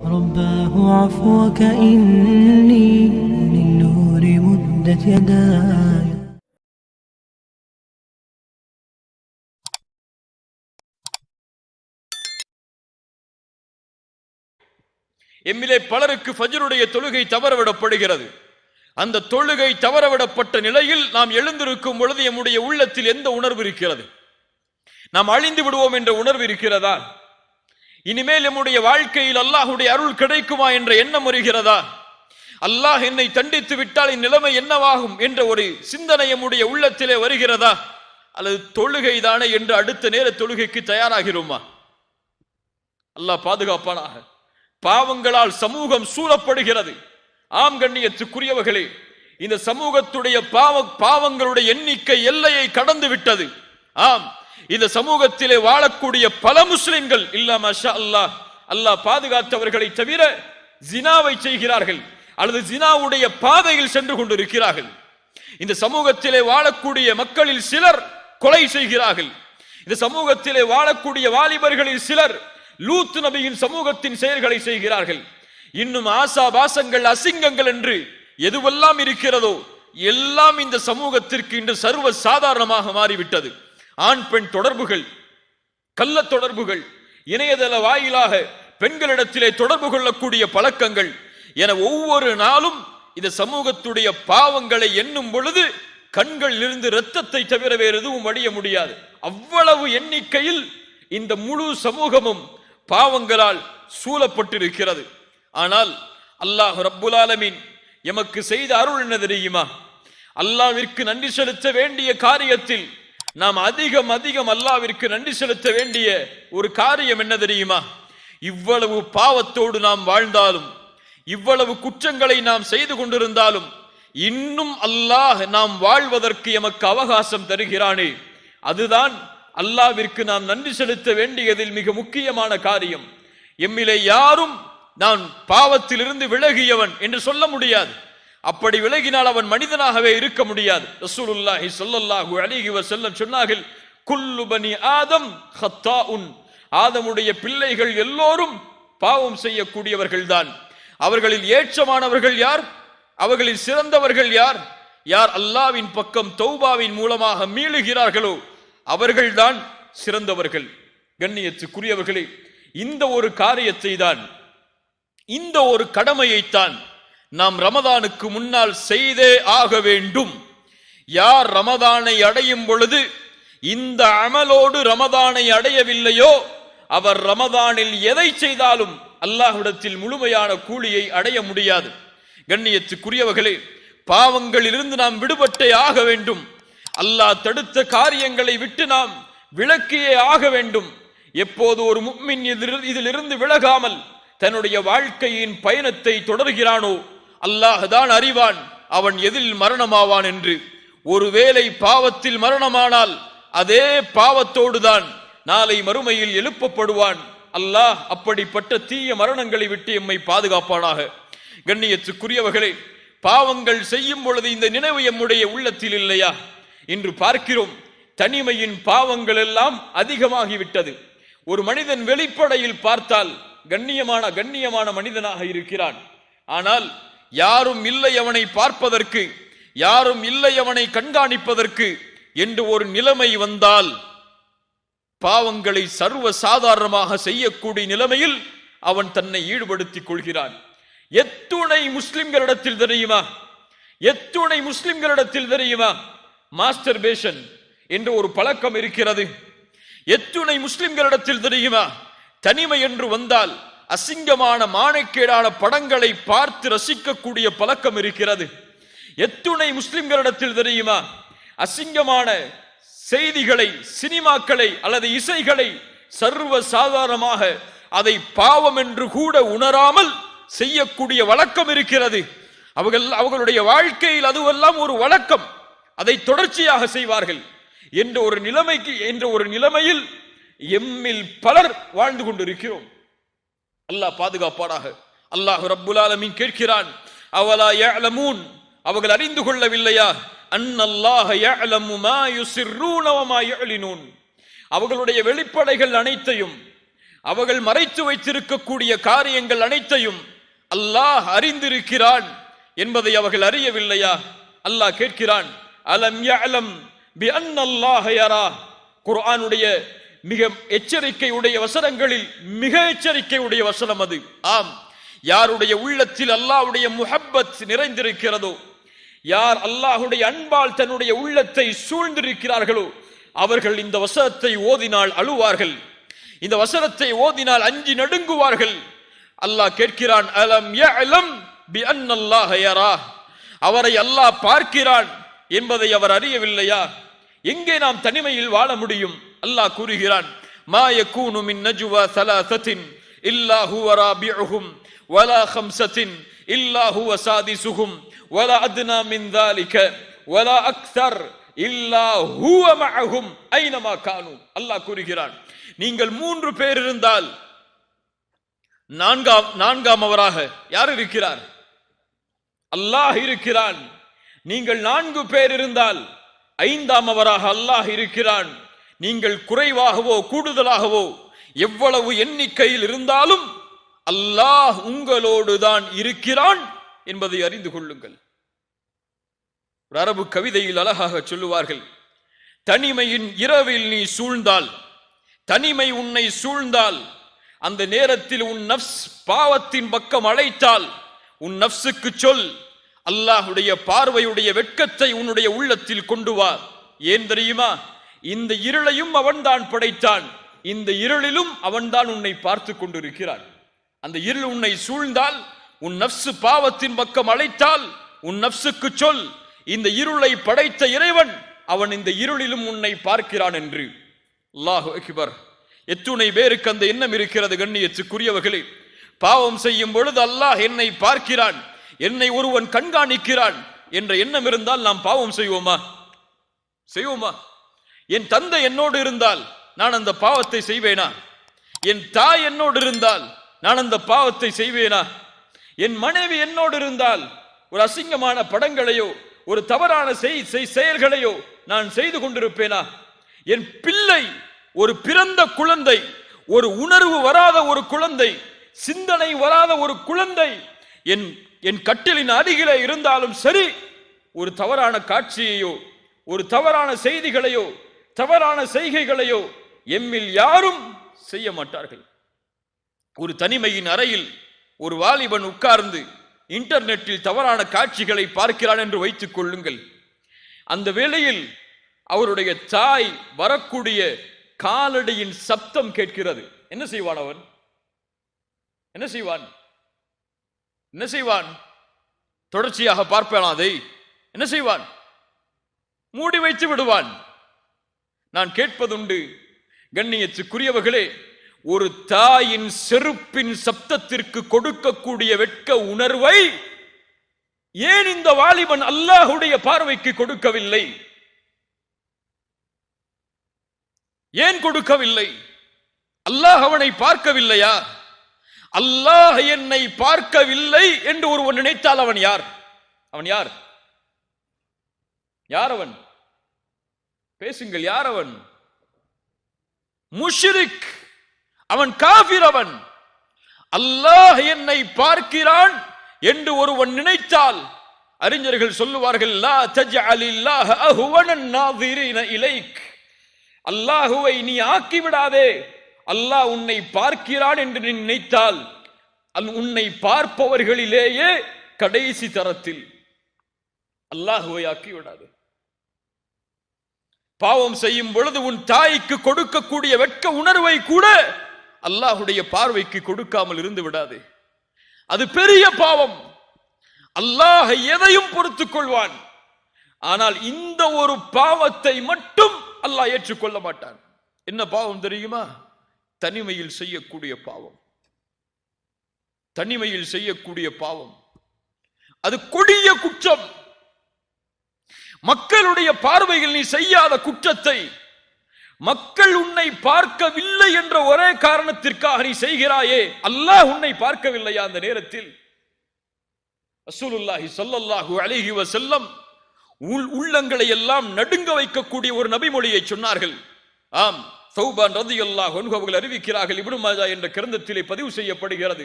رباه عفوك إني للنور مدت يداي எம்மிலே பலருக்கு ஃபஜ்ருடைய தொழுகை தவறவிடப்படுகிறது அந்த தொழுகை தவறவிடப்பட்ட நிலையில் நாம் எழுந்திருக்கும் பொழுது எம்முடைய உள்ளத்தில் எந்த உணர்வு இருக்கிறது நாம் அழிந்து விடுவோம் என்ற உணர்வு இருக்கிறதா இனிமேல் நம்முடைய வாழ்க்கையில் அல்லாஹுடைய அருள் கிடைக்குமா என்ற எண்ணம் வருகிறதா? அல்லாஹ் என்னை தண்டித்து விட்டால் இந்நிலைமை என்னவாகும் என்ற ஒரு சிந்தனை எம்முடைய உள்ளத்திலே வருகிறதா? அல்லது தொழுகை தானே என்று அடுத்த நேர தொழுகைக்கு தயாராகிறோமா? அல்லாஹ் பாதுகாப்பானாக. பாவங்களால் சமூகம் சூழப்படுகிறது. ஆம் கண்ணியத்துக்குரியவர்களே இந்த சமூகத்துடைய பாவ பாவங்களுடைய எண்ணிக்கை எல்லையை கடந்து விட்டது. ஆம் இந்த சமூகத்திலே வாழக்கூடிய பல முஸ்லிம்கள் இல்லாம மஷா அல்லாஹ். அல்லாஹ் பாதுகாத்தவர்களை தவிர ஜினாவை செய்கிறார்கள். அல்லது ஜினாவுடைய பாதையில் சென்று கொண்டிருக்கிறார்கள். இந்த சமூகத்திலே வாழக்கூடிய மக்களில் சிலர் கொலை செய்கிறார்கள். இந்த சமூகத்திலே வாழக்கூடிய வாலிபர்களில் சிலர் லூத் நபியின் சமூகத்தின் செயல்களை செய்கிறார்கள். இன்னும் ஆசா பாசங்கள் அசிங்கங்கள் என்று எதுவெல்லாம் இருக்கிறதோ எல்லாம் இந்த சமூகத்திற்கு இன்று சர்வ சாதாரணமாக மாறிவிட்டது. ஆண் பெண் தொடர்புகள் கள்ள தொடர்புகள் இணையதள வாயிலாக பெண்களிடத்திலே தொடர்பு கொள்ளக்கூடிய பழக்கங்கள் என ஒவ்வொரு நாளும் இந்த சமூகத்துடைய பாவங்களை எண்ணும் பொழுது கண்களில் இருந்து இரத்தத்தை தவிர வேறு எதுவும் வடிய முடியாது. அவ்வளவு எண்ணிக்கையில் இந்த முழு சமூகமும் பாவங்களால் சூழப்பட்டிருக்கிறது. ஆனால் அல்லாஹ் ரப்புல் ஆலமீன் எமக்கு செய்த அருள் என்ன தெரியுமா? அல்லாவிற்கு நன்றி செலுத்த வேண்டிய காரியத்தில் நாம் அதிகம் அதிகம் அல்லாவிற்கு நன்றி செலுத்த வேண்டிய ஒரு காரியம் என்ன தெரியுமா? இவ்வளவு பாவத்தோடு நாம் வாழ்ந்தாலும் இவ்வளவு குற்றங்களை நாம் செய்து கொண்டிருந்தாலும் இன்னும் அல்லாஹ் நாம் வாழ்வதற்கு எமக்கு அவகாசம் தருகிறானே. அதுதான் அல்லாவிற்கு நாம் நன்றி செலுத்த வேண்டியதில் மிக முக்கியமான காரியம். எம்மிலே யாரும் நான் பாவத்திலிருந்து விலகியவன் என்று சொல்ல முடியாது. அப்படி விலகினால் அவன் மனிதனாகவே இருக்க முடியாது. ரசூலுல்லாஹி ஸல்லல்லாஹு அலைஹி வஸல்லம் சொன்னார்கள் குல்லு பனி ஆதம் ஹத்தாஉன். ஆதமுடைய பிள்ளைகள் எல்லோரும் பாவம் செய்யக்கூடியவர்கள்தான். அவர்களில் ஏற்றமானவர்கள் யார்? அவர்களில் சிறந்தவர்கள் யார்? யார் அல்லாவின் பக்கம் தௌபாவின் மூலமாக மீளுகிறார்களோ அவர்கள்தான் சிறந்தவர்கள். கண்ணியத்துக்குரியவர்களே இந்த ஒரு காரியத்தை தான் இந்த ஒரு கடமையைத்தான் நாம் ரமதானுக்கு முன்னால் செய்தே ஆக வேண்டும். யார் ரமதானை அடையும் பொழுது இந்த அமலோடு ரமதானை அடையவில்லையோ அவர் ரமதானில் எதை செய்தாலும் அல்லாஹ்விடத்தில் முழுமையான கூலியை அடைய முடியாது. கண்ணியத்துக்குரியவர்களே பாவங்களிலிருந்து நாம் விடுபட்டே ஆக வேண்டும். அல்லாஹ் தடுத்த காரியங்களை விட்டு நாம் விளக்கியே ஆக வேண்டும். எப்போது ஒரு முக்மின் இதில் இதிலிருந்து விலகாமல் தன்னுடைய வாழ்க்கையின் பயணத்தை தொடர்கிறானோ அல்லாஹ் தான் அறிவான். அவன் எதில் மரணமாவான் என்று. ஒருவேளை பாவத்தில் மரணமானால் அதே பாவத்தோடுதான் நாளை மறுமையில் எழுப்பப்படுவான். அல்லாஹ் அப்படிப்பட்ட தீய மரணங்களை விட்டு எம்மை பாதுகாப்பானாக. கண்ணியத்துக்குரியவர்களே பாவங்கள் செய்யும் பொழுது இந்த நினைவு எம்முடைய உள்ளத்தில் இல்லையா? இன்று பார்க்கிறோம் தனிமையின் பாவங்கள் எல்லாம் அதிகமாகிவிட்டது. ஒரு மனிதன் வெளிப்படையில் பார்த்தால் கண்ணியமான கண்ணியமான மனிதனாக இருக்கிறான். ஆனால் யாரும் இல்லை அவனை பார்ப்பதற்கு யாரும் இல்லை அவனை கண்காணிப்பதற்கு என்று ஒரு நிலைமை வந்தால் பாவங்களை சர்வ சாதாரணமாக செய்யக்கூடிய நிலைமையில் அவன் தன்னை ஈடுபடுத்திக் கொள்கிறான். எத்துணை முஸ்லிம்களிடத்தில் தெரியுமா? எத்துணை முஸ்லிம்களிடத்தில் தெரியுமா? மாஸ்டர் பேஷன் என்று ஒரு பழக்கம் இருக்கிறது. எத்துணை முஸ்லிம்களிடத்தில் தெரியுமா? தனிமை என்று வந்தால் அசிங்கமான மானக்கேடான படங்களை பார்த்து ரசிக்கக்கூடிய பழக்கம் இருக்கிறது. எத்துணை முஸ்லிம்களிடத்தில் தெரியுமா? அசிங்கமான செய்திகளை சினிமாக்களை அல்லது இசைகளை சர்வ சாதாரணமாக அதை பாவம் என்று கூட உணராமல் செய்யக்கூடிய வழக்கம் இருக்கிறது. அவர்கள் அவர்களுடைய வாழ்க்கையில் அதுவெல்லாம் ஒரு வழக்கம். அதை தொடர்ச்சியாக செய்வார்கள். என்ற ஒரு நிலைமைக்கு என்ற ஒரு நிலைமையில் எம்மில் பலர் வாழ்ந்து கொண்டிருக்கிறோம். அல்லாஹ் பாதுகாப்பாடாக அல்லாஹ் ரப்புலாலமின் கேட்கிறான் அவலா யலமூன் அவர்கள் அறிந்து கொள்ளவில்லையா? அன்னல்லாஹ யஅலமு மா யுசிர்ரூன மா அவர்களுடைய வெளிப்படைகள் அனைத்தையும் அவர்கள் மறைத்து வைத்திருக்கக்கூடிய காரியங்கள் அனைத்தையும் அல்லாஹ் அறிந்திருக்கிறான் என்பதை அவர்கள் அறியவில்லையா? அல்லாஹ் கேட்கிறான் அலம் யஅலம் பி அன்னல்லாஹ யரா? குர்ஆனுடைய மிக எச்சரிக்கை உடைய வசனங்களில் மிக எச்சரிக்கை உடைய வசனம் அது. ஆம். யாருடைய உள்ளத்தில் அல்லாஹுடைய முஹப்பத் நிறைந்திருக்கிறதோ யார் அல்லாஹ்வுடைய அன்பால் தன்னுடைய உள்ளத்தை சூழ்ந்திருக்கிறார்களோ அவர்கள் இந்த வசனத்தை ஓதினால் அழுவார்கள். இந்த வசனத்தை ஓதினால் அஞ்சி நடுங்குவார்கள். அல்லாஹ் கேட்கிறான் அலம் யஅலம் பி அன்னல்லாஹ யரா? அவரை அல்லாஹ் பார்க்கிறான் என்பதை அவர் அறியவில்லையா? எங்கே நாம் தனிமையில் வாழ முடியும்? அல்லாஹ் கூறுகிறான் மா யகூனு மின் நஜ்வா சலாசத்தின் இல்லா ஹுவ ராபிஉஹும் வலா ஹம்சத்தின் இல்லா ஹுவ சாதிசுஹும் வலா அத்னா மின் தாலிக வலா அக்தர் இல்லா ஹுவ மஅஹும் ஐனமா கானு. அல்லாஹ் கூறுகிறான் நீங்கள் மூன்று பேர் இருந்தால் நான்காம் நான்காம் அவராக யார் இருக்கிறார்? அல்லாஹ் இருக்கிறான் நீங்கள் நான்கு பேர் இருந்தால் ஐந்தாம் அவராக அல்லாஹ் இருக்கிறான். நீங்கள் குறைவாகவோ கூடுதலாகவோ எவ்வளவு எண்ணிக்கையில் இருந்தாலும் அல்லாஹ் உங்களோடு தான் இருக்கிறான் என்பதை அறிந்து கொள்ளுங்கள். ஒரு அரபு கவிதையில் அழகாக சொல்லுவார்கள் தனிமையின் இரவில் நீ சூழ்ந்தால் தனிமை உன்னை சூழ்ந்தால் அந்த நேரத்தில் உன் நஃப்ஸ் பாவத்தின் பக்கம் அழைத்தால் உன் நப்சுக்கு சொல் அல்லாஹுடைய பார்வையுடைய வெட்கத்தை உன்னுடைய உள்ளத்தில் கொண்டு வா. ஏன் தெரியுமா? இந்த இருளையும் அவன்தான் படைத்தான். இந்த இருளிலும் அவன்தான் உன்னை பார்த்து கொண்டிருக்கிறான். அந்த இருள் உன்னை சூழ்ந்தால் உன் நப்சு பாவத்தின் பக்கம் அழைத்தால் உன் நப்சுக்கு சொல் இந்த இருளை படைத்த இறைவன் அவன் இந்த இருளிலும் உன்னை பார்க்கிறான் என்று. அல்லாஹு அக்பர். எத்துணை பேருக்கு அந்த எண்ணம் இருக்கிறது கண்ணியத்துக்குரியவர்களே. பாவம் செய்யும் பொழுது அல்லாஹ் என்னை பார்க்கிறான் என்னை ஒருவன் கண்காணிக்கிறான் என்ற எண்ணம் இருந்தால் நாம் பாவம் செய்வோமா? செய்வோமா? என் தந்தை என்னோடு இருந்தால் நான் அந்த பாவத்தை செய்வேனா? என் தாய் என்னோடு இருந்தால் நான் அந்த பாவத்தை செய்வேனா? என் மனைவி என்னோடு இருந்தால் ஒரு அசிங்கமான படங்களையோ ஒரு தவறான செயல்களையோ நான் செய்து கொண்டிருப்பேனா? என் பிள்ளை ஒரு பிறந்த குழந்தை ஒரு உணர்வு வராத ஒரு குழந்தை சிந்தனை வராத ஒரு குழந்தை என் என் கட்டிலின் அருகிலே இருந்தாலும் சரி ஒரு தவறான காட்சியையோ ஒரு தவறான செய்திகளையோ தவறான செய்கைகளையோ எம்மில் யாரும் செய்ய மாட்டார்கள். ஒரு தனிமையின் அறையில் ஒரு வாலிபன் உட்கார்ந்து இன்டர்நெட்டில் தவறான காட்சிகளை பார்க்கிறான் என்று வைத்துக் கொள்ளுங்கள். அந்த வேளையில் அவருடைய தாய் வரக்கூடிய காலடியின் சப்தம் கேட்கிறது. என்ன செய்வான் அவன்? என்ன செய்வான்? என்ன செய்வான்? தொடர்ச்சியாக பார்ப்பான் அதை? என்ன செய்வான்? மூடி வைத்து விடுவான். நான் கேட்பதுண்டு கண்ணியத்துக்குரியவர்களே ஒரு தாயின் செருப்பின் சப்தத்திற்கு கொடுக்கக்கூடிய வெட்க உணர்வை ஏன் இந்த வாலிபன் அல்லாஹுடைய பார்வைக்கு கொடுக்கவில்லை? ஏன் கொடுக்கவில்லை? அல்லாஹ் அவனை பார்க்கவில்லையா? அல்லாஹ் என்னை பார்க்கவில்லை என்று ஒருவன் நினைத்தால் அவன் யார்? அவன் யார்? யார் அவன்? பேசுங்கள் யார் அவன் முஷிரிக். அவன் காபிர் அவன். அல்லாஹ் என்னை பார்க்கிறான் என்று ஒருவன் நினைத்தால் அறிஞர்கள் சொல்லுவார்கள் லா தஜ்அலில்லாஹ அஹ்வனன் நாதிரீன இலைக். அல்லாஹுவை நீ ஆக்கி விடாதே அல்லாஹ் உன்னை பார்க்கிறான் என்று நீ நினைத்தால் அல் உன்னை பார்ப்பவர்களிலேயே கடைசி தரத்தில் அல்லாஹுவை ஆக்கி விடாதே பாவம் செய்யும் பொழுது உன் தாய்க்கு கொடுக்கக்கூடிய வெட்க உணர்வை கூட அல்லாஹுடைய பார்வைக்கு கொடுக்காமல் இருந்து விடாது. அது பெரிய பாவம். அல்லாஹ் எதையும் பொறுத்துக் கொள்வான். ஆனால் இந்த ஒரு பாவத்தை மட்டும் அல்லாஹ் ஏற்றுக்கொள்ள மாட்டான். என்ன பாவம் தெரியுமா? தனிமையில் செய்யக்கூடிய பாவம். தனிமையில் செய்யக்கூடிய பாவம். அது கொடிய குற்றம். மக்களுடைய பார்வையில் நீ செய்யாத குற்றத்தை மக்கள் உன்னை பார்க்கவில்லை என்ற ஒரே காரணத்திற்காக நீ செய்கிறாயே அல்லாஹ் உன்னை பார்க்கவில்லையா அந்த நேரத்தில்? அசூலுல்லாஹி சொல்லல்லாஹு அழகி செல்லம் உள் உள்ளங்களை எல்லாம் நடுங்க வைக்கக்கூடிய ஒரு நபிமொழியை சொன்னார்கள். ஆம் சௌபான் ரதி அல்லாஹ் அவர்கள் அறிவிக்கிறார்கள் இப்னு மாஜா என்ற கிரந்தத்திலே பதிவு செய்யப்படுகிறது.